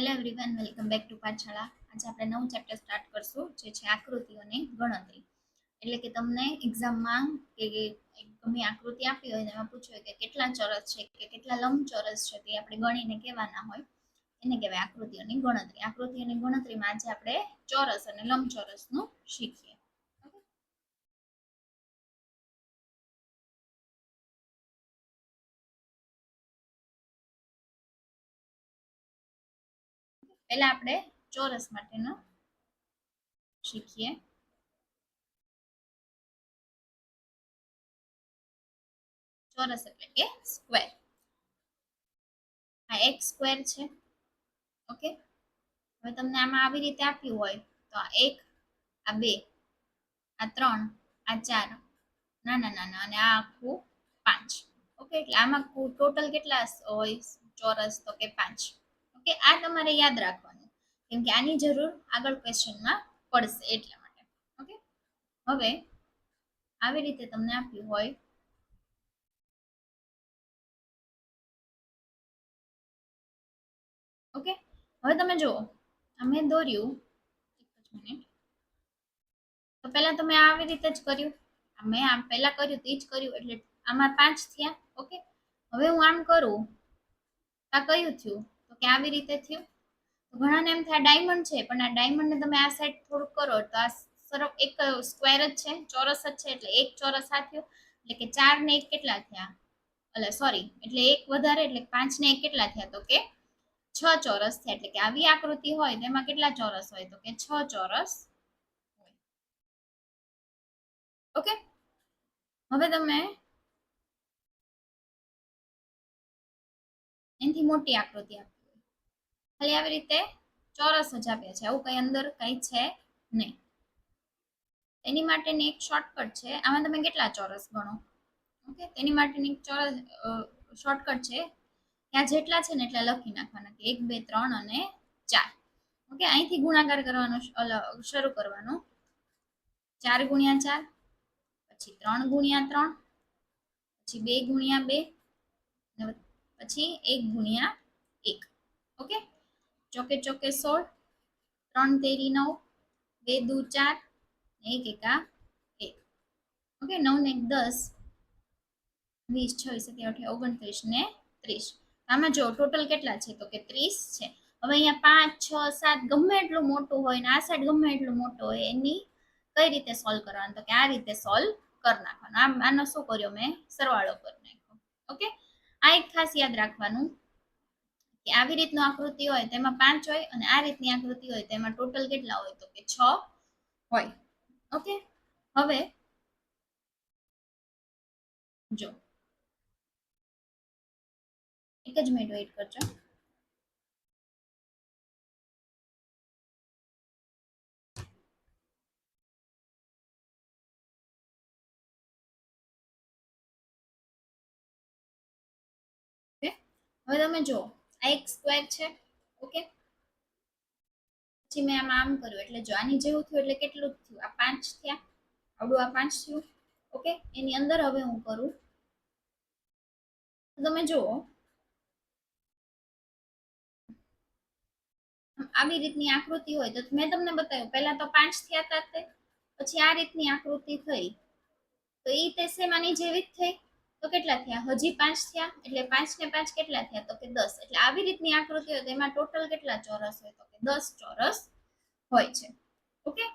Hello everyone welcome back to Pathshala આજે આપણે નવું ચેપ્ટર સ્ટાર્ટ કરશું, જે છે આકૃતિઓની ગણતરી. એટલે કે તમને એક્ઝામમાં કે ગમે આકૃતિ આપી હોય એમાં પૂછ્યું કે કેટલા ચોરસ છે, કે કેટલા લંબચોરસ છે તે આપણે ગણીને કહેવાના હોય. એને કહેવાય આકૃતિઓની ગણતરી. આકૃતિઓની ગણતરીમાં આજે આપણે ચોરસ અને લંબચોરસનું શીખીએ. પહેલા આપણે ચોરસ માટેનો શીખીએ. ચોરસ એટલે કે સ્ક્વેર આ એક સ્ક્વેર છે. ઓકે? હવે તમને આમાં આવી રીતે આપ્યું હોય તો આ એક, આ બે, આ ત્રણ, આ ચાર, નાના નાના અને આ આખું પાંચ. ઓકે? એટલે આમાં ટોટલ કેટલા હોય? ચોરસ તો કે પાંચ. ઓકે આ તમારે યાદ રાખવાનું. કેમ કે આની જરૂર આગળ ક્વેશ્ચનમાં પડશે એટલા માટે. ઓકે હવે આવી રીતે તમને આપ્યું હોય. ઓકે હવે તમે જુઓ. અમે દોર્યું. એક જ મિનિટ તો પહેલા તમે આવી રીતે જ કર્યું. મેં આમ પહેલા કર્યું તે જ કર્યું એટલે આમાં પાંચ થયા. ઓકે હવે હું આમ કરું. આ કયું થયું? કે આવી રીતે થયું? ઘણાને એમ થાય ડાયમંડ છે, પણ આ ડાયમંડને તમે આ સાઈડ થોડુંક કરો, તો આ સરફ એક સ્ક્વેર જ છે, ચોરસ જ છે, એટલે એક ચોરસ આ થયો, એટલે કે ચાર ને એક કેટલા થયા? એટલે સોરી એટલે એક વધારે, એટલે પાંચ ને એક કેટલા થયા? તો કે છ ચોરસ થયા, એટલે કે આવી આકૃતિ હોય તેમાં કેટલા ચોરસ હોય? તો કે છ ચોરસ હોય. ઓકે? હવે તમે એનાથી મોટી આકૃતિ આપી. ખાલી આવી રીતે ચોરસ જ આપ્યા છે. આવું કઈ અંદર કઈ છે નહીં. એની માટેની એક શોર્ટકટ છે. આમાં તમે કેટલા ચોરસ ગણો? ઓકે? તેની માટેની એક ચોરસ શોર્ટકટ છે. ત્યાં જેટલા છે ને એટલા લખી નાખવાના કે એક, બે, ત્રણ અને ચાર. ઓકે? અહીંથી ગુણાકાર કરવાનો શરૂ કરવાનો. ચાર ગુણ્યા ચાર, પછી ત્રણ ગુણ્યા ત્રણ, પછી બે ગુણ્યા બે પછી એક ગુણ્યા એક. ઓકે? ચોકે ચોકે સોળ, ત્રણ તેરી નવ, બે દુ ચાર એક એકા એક. ઓકે, નવ ને દસ, વીસ, છવ્વીસ, સત્યાવીસ, ઓગણત્રીસ ને ત્રીસ. આમાં જો ટોટલ કેટલા છે? તો કે ત્રીસ છે. હવે અહીંયા પાંચ, છ, સાત ગમે એટલું મોટું હોય ને આ સાઈડ ગમે એટલું મોટું હોય, એની કઈ રીતે સોલ્વ કરવાનું? તો કે આ રીતે સોલ્વ કરી નાખવાનું. આમ આનો શું કર્યો મેં? સરવાળો કરી નાખ્યો. ઓકે? આ એક ખાસ યાદ રાખવાનું. કે આવી રીતનું આકૃતિ હોય તેમાં પાંચ હોય અને આ રીતની આકૃતિ હોય તેમાં ટોટલ કેટલા હોય તો કે છ હોય. ઓકે હવે જો. એક જ મિનિટ વેઇટ કરજો. હવે તમે જો આ એક સ્ક્વેર છે ઓકે પછી મેં આમાં આમ કર્યું, એટલે જો આની જેવું થયું એટલે કેટલું થયું? આ પાંચ થયા, આવડું આ પાંચ થયું ઓકે એની અંદર હવે હું કરું. તમે જુઓ, આવી રીતની આકૃતિ હોય તો મેં તમને બતાવ્યું, પહેલા તો પાંચ થયા હતા તે, પછી આ રીતની આકૃતિ થઈ. તો એ તે શેમાંની જેવી જ થઈ. તો કેટલા થયા? હજી પાંચ થયા? એટલે પાંચ ને પાંચ કેટલા થયા? તો કે દસ. એટલે આવી રીતની આકૃતિ હોય તો એમાં ટોટલ કેટલા ચોરસ હોય? તો કે દસ ચોરસ હોય છે. ઓકે?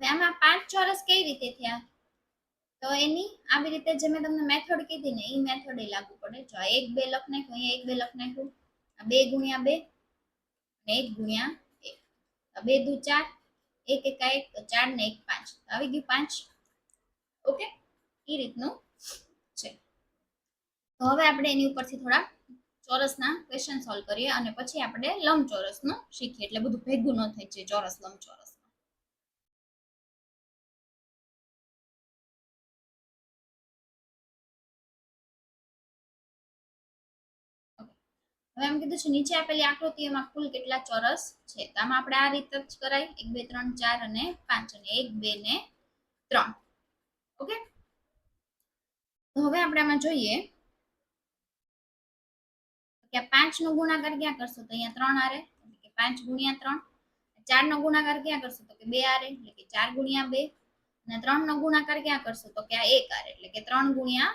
આમાં પાંચ ચોરસ કઈ રીતે થયા? તો એની આવી રીતે જે મેં તમને મેથડ કીધી ને, એ મેથડ એ લાગુ પડે. જો એક બે લખ નાખ્યું અહીંયા એક બે લખ નાખ્યું બે ગુણ્યા બે, અને એક ગુણ્યા એક. બે દુ ચાર, એક એકા એક, તો ચાર ને એક પાંચ. આવી ગયું પાંચ. ઓકે? એ રીતનું છે. તો હવે આપણે એની ઉપરથી થોડા ચોરસના ક્વેશ્ચન સોલ્વ કરીએ અને પછી આપણે લંબચોરસનું શીખીએ. એટલે બધું ભેગું ન થાય છે ચોરસ લંબચોરસ. હવે એમ કીધું છે, નીચે આપેલી આકૃતિઓમાં કુલ કેટલા ચોરસ છે? તો આમાં આપણે આ રીતે જ કરાય. એક, બે, ત્રણ, ચાર અને પાંચ અને એક, બે ને ત્રણ. ઓકે? હવે આપણે આમાં જોઈએ કે પાંચ નો ગુણાકાર ક્યાં કરશો? તો અહીંયા ત્રણ આરે. એટલે કે પાંચ ગુણ્યા ત્રણ. ચાર નો ગુણાકાર ક્યાં કરશો? તો કે બે આરે. એટલે કે ચાર ગુણ્યા બે. અને ત્રણ નો ગુણાકાર ક્યાં કરશો? તો કે આ એક આરે. એટલે કે ત્રણ ગુણ્યા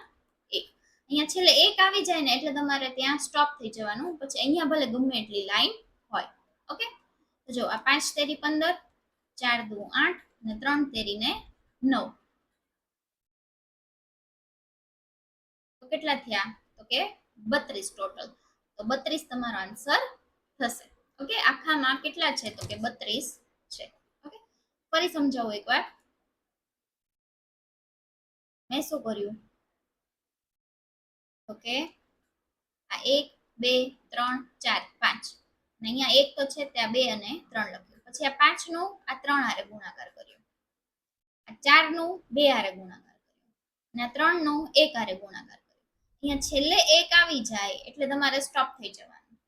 અહીંયા છેલ્લે એક આવી જાય ને એટલે તમારે ત્યાં સ્ટોપ થઈ જવાનું. પછી અહીંયા ભલે ગમે એટલી લાઈન હોય. ઓકે તો જો, આ પાંચ તેરી પંદર, ચાર દુ આઠ અને ત્રણ તેરી ને નવ. તો કેટલા થયા? તો કે બત્રીસ ટોટલ તો બત્રીસ તમારો આન્સર થશે. ઓકે આખામાં કેટલા છે? તો કે બત્રીસ છે. ઓકે ફરી સમજાવું એકવાર. મેં શું કર્યું? ઓકે? આ એક, બે, ત્રણ, ચાર, પાંચ. અહીંયા એક તો છે, ત્યાં બે અને ત્રણ લખ્યું. પછી આ પાંચનું આ ત્રણ હારે ગુણાકાર કર્યો. આ ચારનું બે હારે ગુણાકાર કર્યો. અને આ ત્રણનું એક હારે ગુણાકાર કર્યો. અહીંયા છેલ્લે એક આવી જાય, એટલે તમારે સ્ટોપ થઈ જવાનું.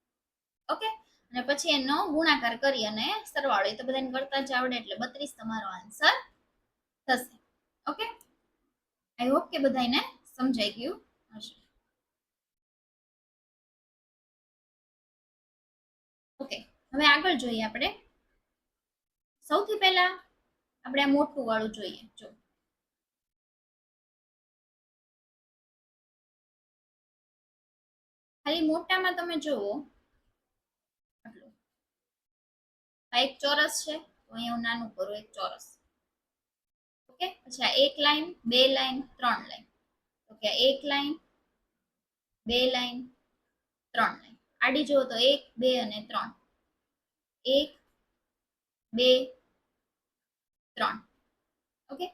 ઓકે? અને પછી એનો ગુણાકાર કરી અને સરવાળો. એ તો બધાને કરતા જ આવડે, એટલે બત્રીસ તમારો આન્સર થશે. ઓકે? આઈ હોપ કે બધાને સમજાઈ ગયું હશે. હવે આગળ જોઈએ આપણે. સૌથી પહેલા આપણે આ મોટું વાળું જોઈએ. જો. ખાલી મોટામાં તમે જુઓ. આ એક ચોરસ છે અહીંયા હું નાનું કરું, એક ચોરસ. ઓકે? પછી આ એક લાઈન, બે લાઈન, ત્રણ લાઈન. ઓકે એક લાઈન, બે લાઈન, ત્રણ લાઈન. આડી જુઓ તો એક, બે અને ત્રણ. એક, બે, ત્રણ. ઓકે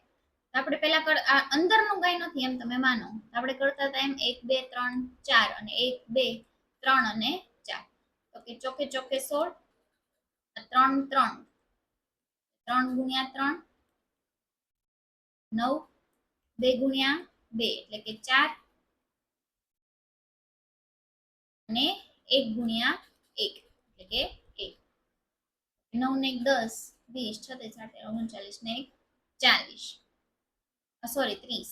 આપણે પેલા કર, આ અંદરનું કઈ નથી એમ તમે માનો. આપણે કરતા હતા એમ એક, બે, ત્રણ, ચાર અને એક, બે, ત્રણ અને ચાર. ઓકે ચોકે ચોકે સોળ. ત્રણ ત્રણ. ત્રણ ગુણ્યા ત્રણ. નવ. બે ગુણ્યા બે, એટલે કે ચાર. અને એક ગુણ્યા એક, એટલે કે નવ ને એક દસ, વીસ, છત્રીસ, આઠ, ઓગણચાલીસ ને એક ચાલીસ સોરી ત્રીસ.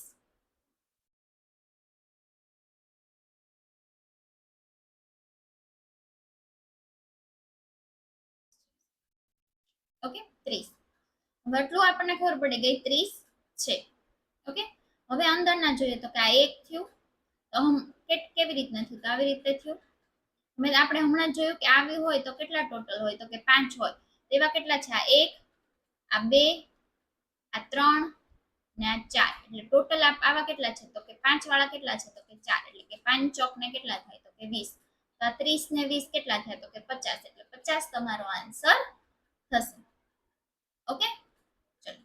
ઓકે, ત્રીસ. હવે આપણને ખબર પડી ગઈ, ત્રીસ છે. ઓકે? હવે અંદરના જોઈએ તો કે આ એક થયું. તો કેવી રીતના થયું? તો આવી રીતે થયું. આપણે હમણાં જોયું કે આવી હોય તો કેટલા ટોટલ હોય? તો કે પાંચ હોય. એવા કેટલા છે? આ એક, આ બે, આ ત્રણ ને આ ચાર. એટલે ટોટલ આવા કેટલા છે? તો કે પાંચ વાળા કેટલા છે? તો કે ચાર. એટલે કે પાંચ ચોક ને કેટલા થાય? તો કે વીસ. તો આ ત્રીસ ને વીસ કેટલા થાય? તો કે પચાસ. એટલે પચાસ તમારો આન્સર થશે. ઓકે? ચલો.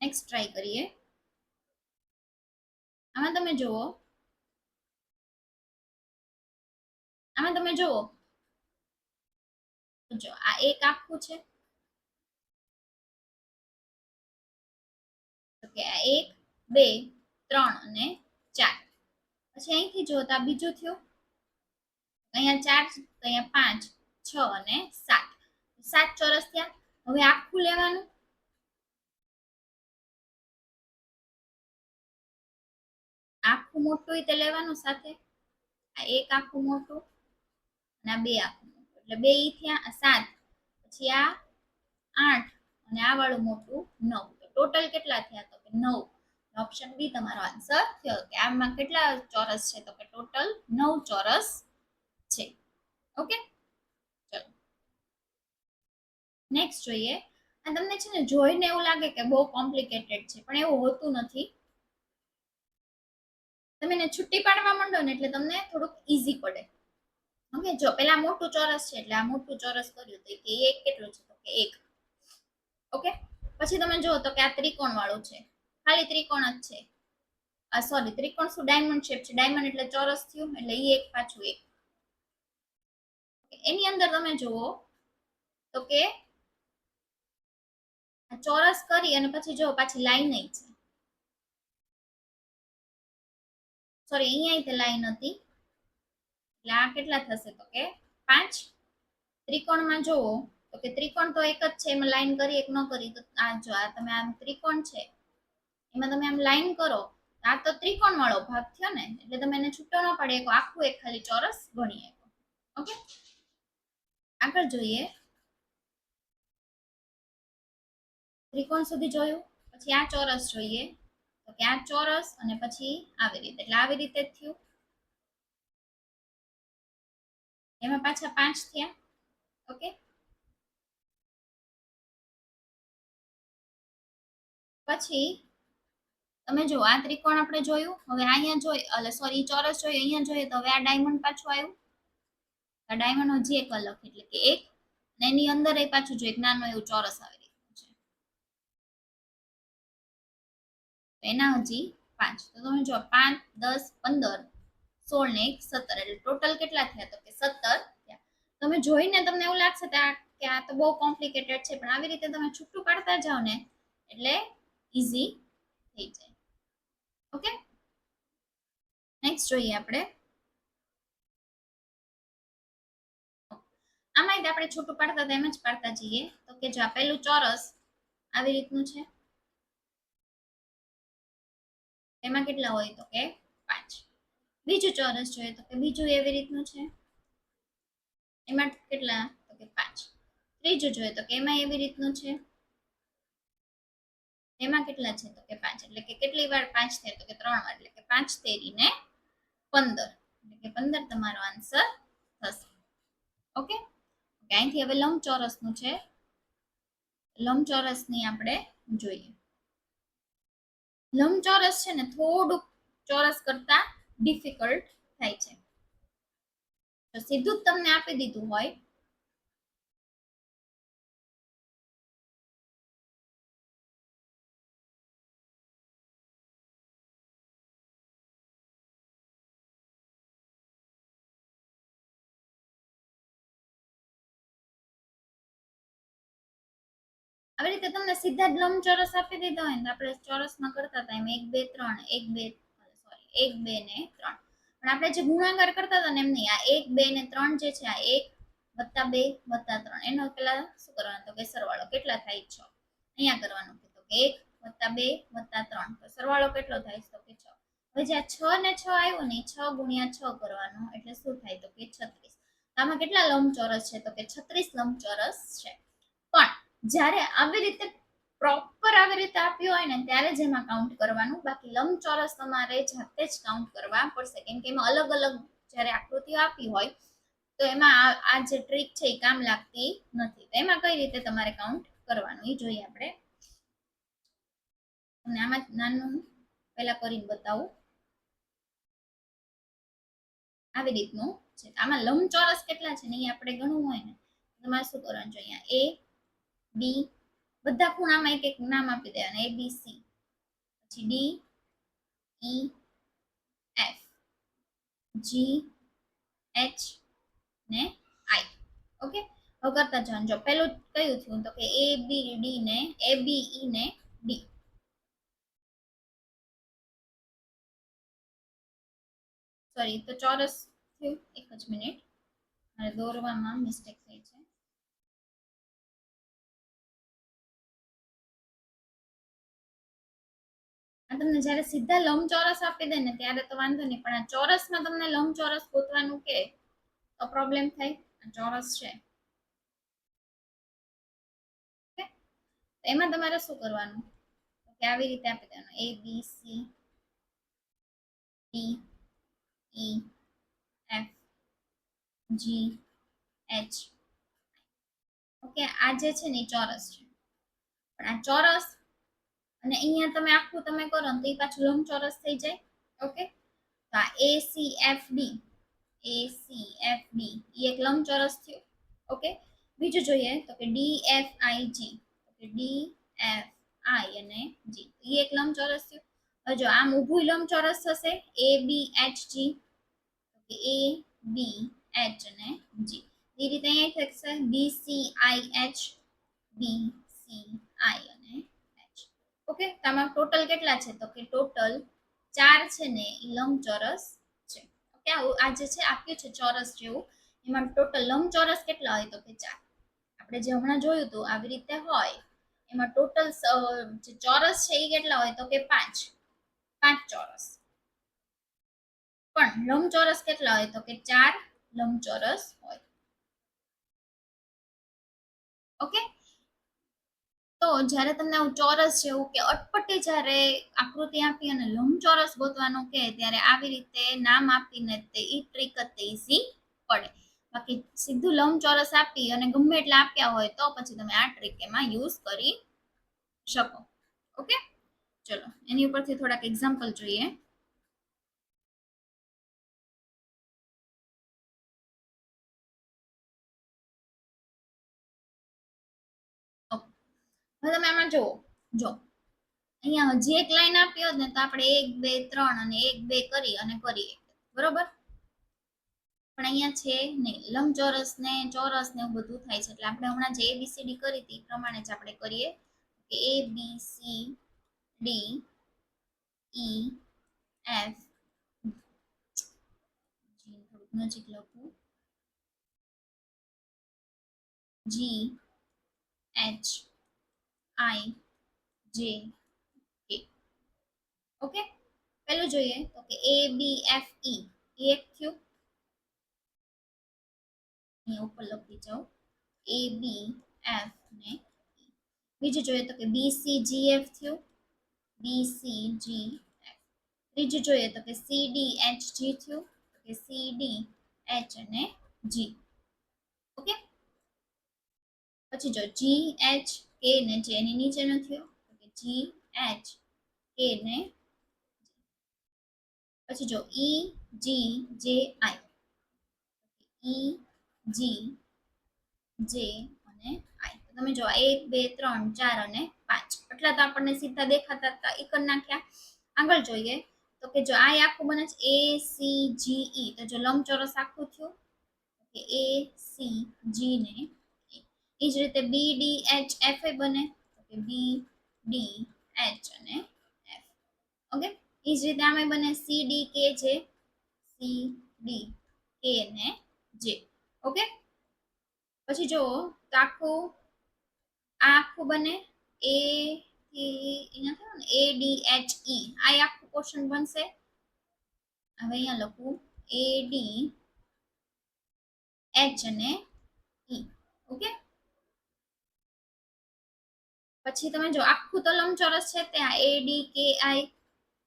નેક્સ્ટ ટ્રાય કરીએ. આમાં તમે જુઓ. આમાં તમે જુઓ. જો, આ એક આખું છે. કે આ એક, બે, ત્રણ અને ચાર. પછી અહીંથી જોતા બીજું થયું. અહીંયા ચાર, અહીંયા પાંચ, છ અને સાત. સાત ચોરસ થયા. હવે આખું લેવાનું. આખું મોટું તે લેવાનું સાથે. આ એક આખું મોટું અને બે આખું. એટલે બે ઈ થયા સાત, પછી આ આઠ અને આ વાળું મોટું નવ. ટોટલ કેટલા થયા? તો કે નવ. ઓપ્શન બી તમારો આન્સર થયો કે આમાં કેટલા ચોરસ છે? તો કે ટોટલ નવ ચોરસ છે. ઓકે? ચલો. નેક્સ્ટ જોઈએ. આ તમને છે ને જોઈને એવું લાગે કે બહુ કોમ્પ્લિકેટેડ છે, પણ એવું હોતું નથી. તમે છુટ્ટી પાડવા માંડો ને એટલે તમને થોડુંક ઈઝી પડે. ઓકે જો, પેલા મોટું ચોરસ છે એટલે આ મોટું ચોરસ કર્યું તો કે એક કેટલું છે? તો કે એક. ઓકે? પછી તમે જુઓ તો કે આ ત્રિકોણ વાળું છે. ખાલી ત્રિકોણ જ છે. આ સોરી ત્રિકોણ શું? ડાયમંડ શેપ છે. ડાયમંડ એટલે ચોરસ થયું, એટલે ઈ એક પાછું એક. એની અંદર તમે જુઓ તો કે ચોરસ કરી અને પછી જો પાછી લાઈન છે. સોરી અહીંયા તે લાઈન હતી. એટલે આ કેટલા થશે? તો કે પાંચ? ત્રિકોણમાં જોવો તો કે ત્રિકોણ તો એક જ છે, એમાં લાઈન કરી એક ન કરી, તો આ જો, આ તમે આમ ત્રિકોણ છે. એમાં તમે આમ લાઈન કરો, આ તો ત્રિકોણ વાળો ભાગ થયો ને, એટલે તમે એને છૂટો ન પડે એક આખું એક ખાલી ચોરસ ગણીએ ઓકે? આગળ જોઈએ. ત્રિકોણ સુધી જોયું? પછી આ ચોરસ જોઈએ. તો કે આ ચોરસ અને પછી આવી રીતે, એટલે આવી રીતે થયું. એમાં પાછા પાંચ થયા. ઓકે પછી તમે જો આ ત્રિકોણ આપણે જોયું, હવે અહીંયા જોઈ એટલે સોરી ચોરસ જોયું, અહીંયા જોઈએ તો હવે આ ડાયમંડ પાછું આવ્યું. આ ડાયમંડ હજી એક અલગ એટલે કે એક ને એની અંદર એ પાછું જો એક નાનો એવું ચોરસ આવી રહ્યું છે. એના હજી પાંચ. તો તમે જો પાંચ, દસ, પંદર સોળ ને એક સત્તર. એટલે ટોટલ કેટલા થયા? તો કે સત્તર તમે જોઈને તમને એવું લાગશે કે આ તો બહુ કોમ્પ્લિકેટેડ છે, પણ આવી રીતે તમે છૂટું પાડતા જાઓ ને, એટલે ઈઝી થઈ જાય. ઓકે નેક્સ્ટ જોઈએ આપણે. આમાં આપણે છૂટું પાડતા તેમ જ પાડતા જઈએ. તો કે જો આ પહેલું ચોરસ આવી રીતનું છે. એમાં કેટલા હોય? તો કે પાંચ. બીજું ચોરસ જોઈએ તો કે બીજું એવી રીતનું છે? એમાં કેટલા? તો કે પાંચ. ત્રીજું જોઈએ તો કે એમાં એવી રીતનું છે? એમાં કેટલા છે? તો કે પાંચ. એટલે કે કેટલી વાર પાંચ થાય? તો કે ત્રણ વાર. એટલે કે પાંચ તેરી ને પંદર. એટલે કે પંદર તમારો આન્સર થશે. ઓકે, અહીંથી હવે લંબચોરસનું છે. લંબચોરસની આપણે જોઈએ. લંબચોરસ છે ને થોડુંક ચોરસ કરતા ડિફિકલ્ટ થાય છે. તો સીધું જ તમને આપી દીધું હોય. આવી રીતે તમને સીધા જ લંબચોરસ આપી દીધા હોય ને આપણે ચોરસમાં કરતા હતા એમ એક, બે, ત્રણ, એક, બે એક, બે ને ત્રણ. પણ આપણે જે ગુણાકાર કરતા હતા ને એમ નહીં, આ એક, બે ને ત્રણ જે છે, આ એક વત્તા બે વત્તા ત્રણ. એનો પેલા શું કરવાનું તો કે સરવાળો કેટલા થાય? છ. અહીંયા કરવાનું કે એક વત્તા બે વત્તા ત્રણ. તો સરવાળો કેટલો થાય? તો કે છ. હવે જે છ ને છ આવ્યો ને છ ગુણ્યા છ કરવાનો, એટલે શું થાય? તો કે છત્રીસ. આમાં કેટલા લંબચોરસ છે? તો કે છત્રીસ લંબચોરસ છે. પણ જ્યારે આવી રીતે પ્રોપર આવી રીતે આપ્યું હોય ને ત્યારે જ એમાં કાઉન્ટ કરવાનું. બાકી લંબચોરસ તમારે જાતે જ કાઉન્ટ કરવા પડશે. કેમ કે એમાં અલગ અલગ જ્યારે આકૃતિઓ આપી હોય, તો એમાં આ જે ટ્રીક છે એ કામ લાગતી નથી. તો એમાં કઈ રીતે તમારે કાઉન્ટ કરવાનું એ જોઈએ આપણે. અને આમાં નાનું પહેલા કરીને બતાવું. આવી રીતનું છે. આમાં લંબચોરસ કેટલા છે ને એ આપણે ગણવું હોય ને તમારે શું કરવાનું અહીંયા? એ બી બધા ખૂણામાં એક એક નામ આપી દેવાના એ બી સી પછી D E F G H ને આઈ ઓકે હવે કરતા જવાનું. જો પેલું કયું થયું તો કે એ બી ડી ને એ બી ઈ ને ડી સોરી તો ચોરસ થયું. એક જ મિનિટ. મારે દોરવામાં મિસ્ટેક થઈ છે. આ તમને જ્યારે સીધા લંબચોરસ આપી દે ને ત્યારે તો વાંધો નહીં, પણ આ ચોરસમાં તમને લંબચોરસ ગોતવાનું કે તો પ્રોબ્લેમ થાય? ચોરસ છે. એમાં તમારે શું કરવાનું? કે આવી રીતે આપી દેવાનું. A B C D E F G H okay? આ જે છે ને ચોરસ છે. પણ આ ચોરસ અને અહીંયા તમે આખું તમે કરો તો એ પાછું લંબચોરસ થઈ જાય. ઓકે તો આ A C F D A C F D એ એક લંબચોરસ થયું. ઓકે બીજું જોઈએ તો કે D F I G D F I અને જી એ એક લંબચોરસ થયું. હવે જો આમ ઊભું લંબચોરસ થશે એ બી એચ જી એ બી એચ અને જી એ રીતે અહીંયા થશે B C I H B C I okay? તો આમાં ટોટલ કેટલા છે? તો કે ટોટલ ચાર છે ને એ લંબચોરસ છે. ઓકે? આ જે છે, આપ્યું છે ચોરસ જેવું. એમાં ટોટલ લંબચોરસ કેટલા હોય? તો કે ચાર. આપણે જે હમણાં જોયું હતું, આવી રીતે હોય. એમાં ટોટલ જે ચોરસ છે એ કેટલા હોય? તો કે પાંચ. પાંચ ચોરસ. પણ લંબચોરસ કેટલા હોય? તો કે ચાર લંબચોરસ હોય. ઓકે? તો જ્યારે તમને આવું ચોરસ જેવું કે અટપટી જ્યારે આકૃતિ આપી અને લંબચોરસ ગોતવાનું કે ત્યારે આવી રીતે નામ આપીને તે એ ટ્રીક જ ઈઝી પડે. બાકી સીધું લંબચોરસ આપી અને ગમે એટલા આપ્યા હોય તો પછી તમે આ ટ્રીક એમાં યુઝ કરી શકો. ઓકે ચલો, એની ઉપરથી થોડાક એક્ઝામ્પલ જોઈએ. હવે તમે આમાં જુઓ જો અહીંયા હજી એક લાઈન આપી હોત ને તો આપણે એક, બે, ત્રણ અને એક, બે કરી અને કરીએ. બરોબર? પણ અહીંયા છે નહીં લંબચોરસ ને ચોરસ ને બધું થાય છે. એટલે આપણે હમણાં જે એબીસીડી કરી હતી પ્રમાણે જ આપણે કરીએ. A B C D E F નજીક લખું. જી એચ આઈ, જે કે ઓકે? પેલું જોઈએ તો કે એ, બી, એફ, ઈ. એક થયું. અહીંયા ઉપર લખી જાઉં. એ, બી, એફ ને બીજું જોઈએ તો કે બી, સી, જી, એફ થયું. B, C, G, F. ત્રીજું જોઈએ તો કે સી, ડી, એચ, જી થયું. તો કે સી, ડી, એચ અને જી. ઓકે? પછી જો જી, એચ કે ને જે એની નીચેનો થયો. તો કે જી એચ કે ને પછી જો ઈ જી જે આઈ ઈ જી જે અને આઈ તમે જો એક, બે, ત્રણ, ચાર અને પાંચ. એટલા તો આપણને સીધા દેખાતા હતા. એ કરી નાખ્યા. આગળ જોઈએ. તો કે જો આ આખું બને છે એ સી જી ઈ તો જો લંબચોરસ આખું થયું. કે એ સી જી ને એ જ રીતે બી ડી એચ એફ એ બને. કે બી ડી એચ અને એફ ઓકે એ જ રીતે આમે બને સી ડી કે જે સી ડી કે ને જે ઓકે પછી જુઓ, તો આખું, આ આખું બને એ થી, અહીંયા થયું ને? એ ડી એચ ઈ આ આખું પોર્શન બનશે. હવે અહીંયા લખું એ ડી એચ અને ઈ ઓકે પછી તમે જો આખું તો લંબચોરસ છે ત્યાં એ ડી કે આઈ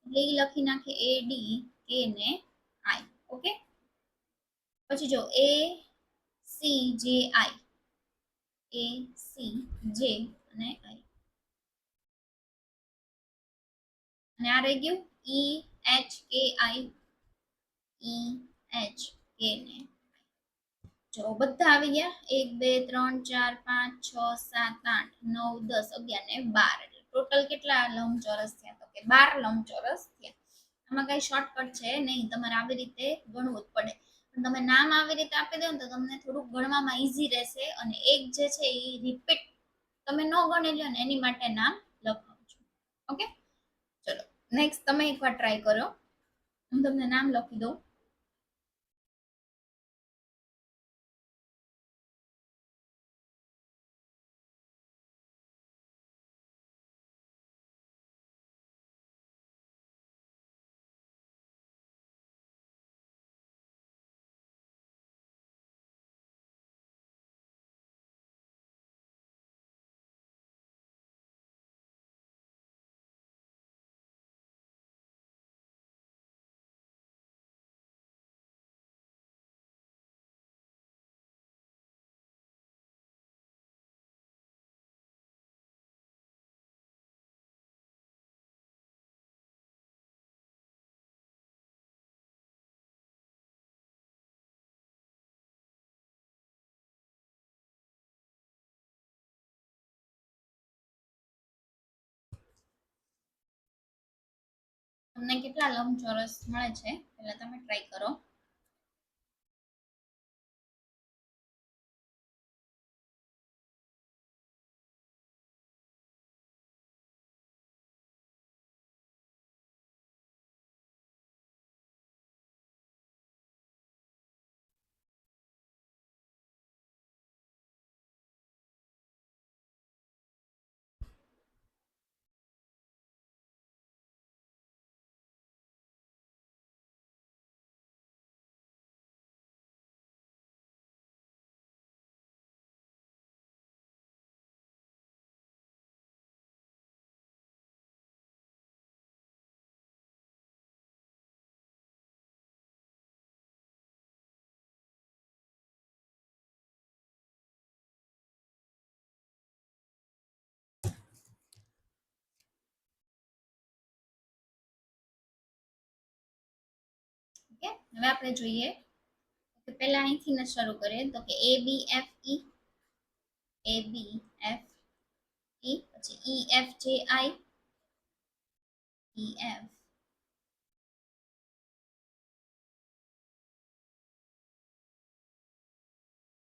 એટલે લખી નાખે એ ડી કે ને આઈ ઓકે? પછી જો એ સી જે આઈ એ સી જે અને આઈ અને આ રહી ગયું ઈ એચ કે આઈ ઈ એચ કે ને જો બધા આવી ગયા. એક, બે, ત્રણ, ચાર, પાંચ, છ, સાત, આઠ, નવ, દસ, અગિયાર ને બાર. એટલે ટોટલ કેટલા લંબચોરસ થયા? તો કે બાર લંબચોરસ થયા. આમાં કઈ શોર્ટકટ છે નહીં. તમારે આવી રીતે ગણવું જ પડે. પણ તમે નામ આવી રીતે આપી દો ને તો તમને થોડુંક ગણવામાં ઈઝી રહેશે અને એક જે છે એ રિપીટ તમે ન ગણી લો ને એની માટે નામ લખાવું છું. ઓકે? ચલો નેક્સ્ટ તમે એકવાર ટ્રાય કરો. હું તમને નામ લખી દઉં. તમને કેટલા લંબચોરસ મળે છે? પહેલા તમે ટ્રાય કરો. ઓકે હવે આપણે જોઈએ। કે પહેલા અહીંથી ને શરૂ કરીએ, તો કે એ બી એફ ઈ એ બી એફ ઈ પછી ઈ એફ જે આઈ ઈ એફ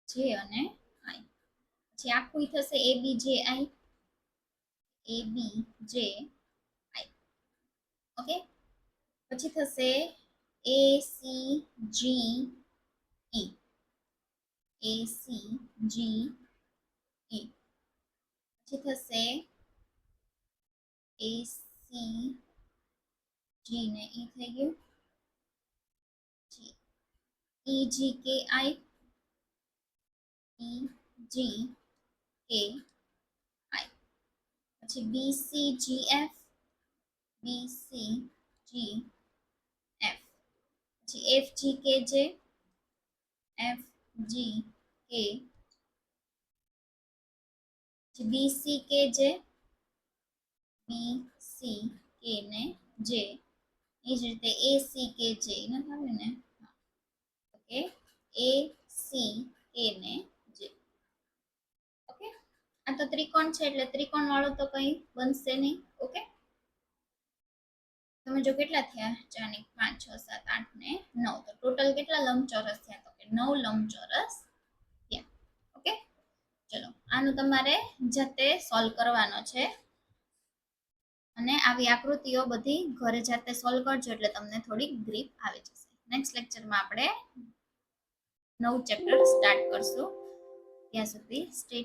જે અને આઈ પછી આખું થશે એ બી જે આઈ એ બી જે આઈ ઓકે પછી થશે એ C, G E. એ C, G E. પછી થશે એ C, G ને E થઈ ગયું E G K I E G K I. પછી B, C, G, F. B, C, G F G K J F જી કે બી સી કે જે B C કે ને જે એ જ રીતે એ સી કે જે નથી આવ્યું ને? ઓકે. એ સી કે ને જે. ઓકે? આ તો ત્રિકોણ છે એટલે ત્રિકોણ વાળો તો કંઈ બનશે નહીં. ઓકે? તમે જો કેટલા થયા? ચાર પાંચ, છ, સાત, આઠ ને નવ. તો ટોટલ કેટલા લંબચોરસ થયા? તો કે નવ લંબચોરસ થયા. ઓકે? ચલો, આનું તમારે જાતે સોલ્વ કરવાનો છે. અને આવી આકૃતિઓ બધી ઘરે જાતે સોલ્વ કરજો એટલે તમને થોડીક ગ્રીપ આવી જશે. નેક્સ્ટ લેક્ચરમાં આપણે નવું ચેપ્ટર સ્ટાર્ટ કરશું. ત્યાં સુધી સ્ટે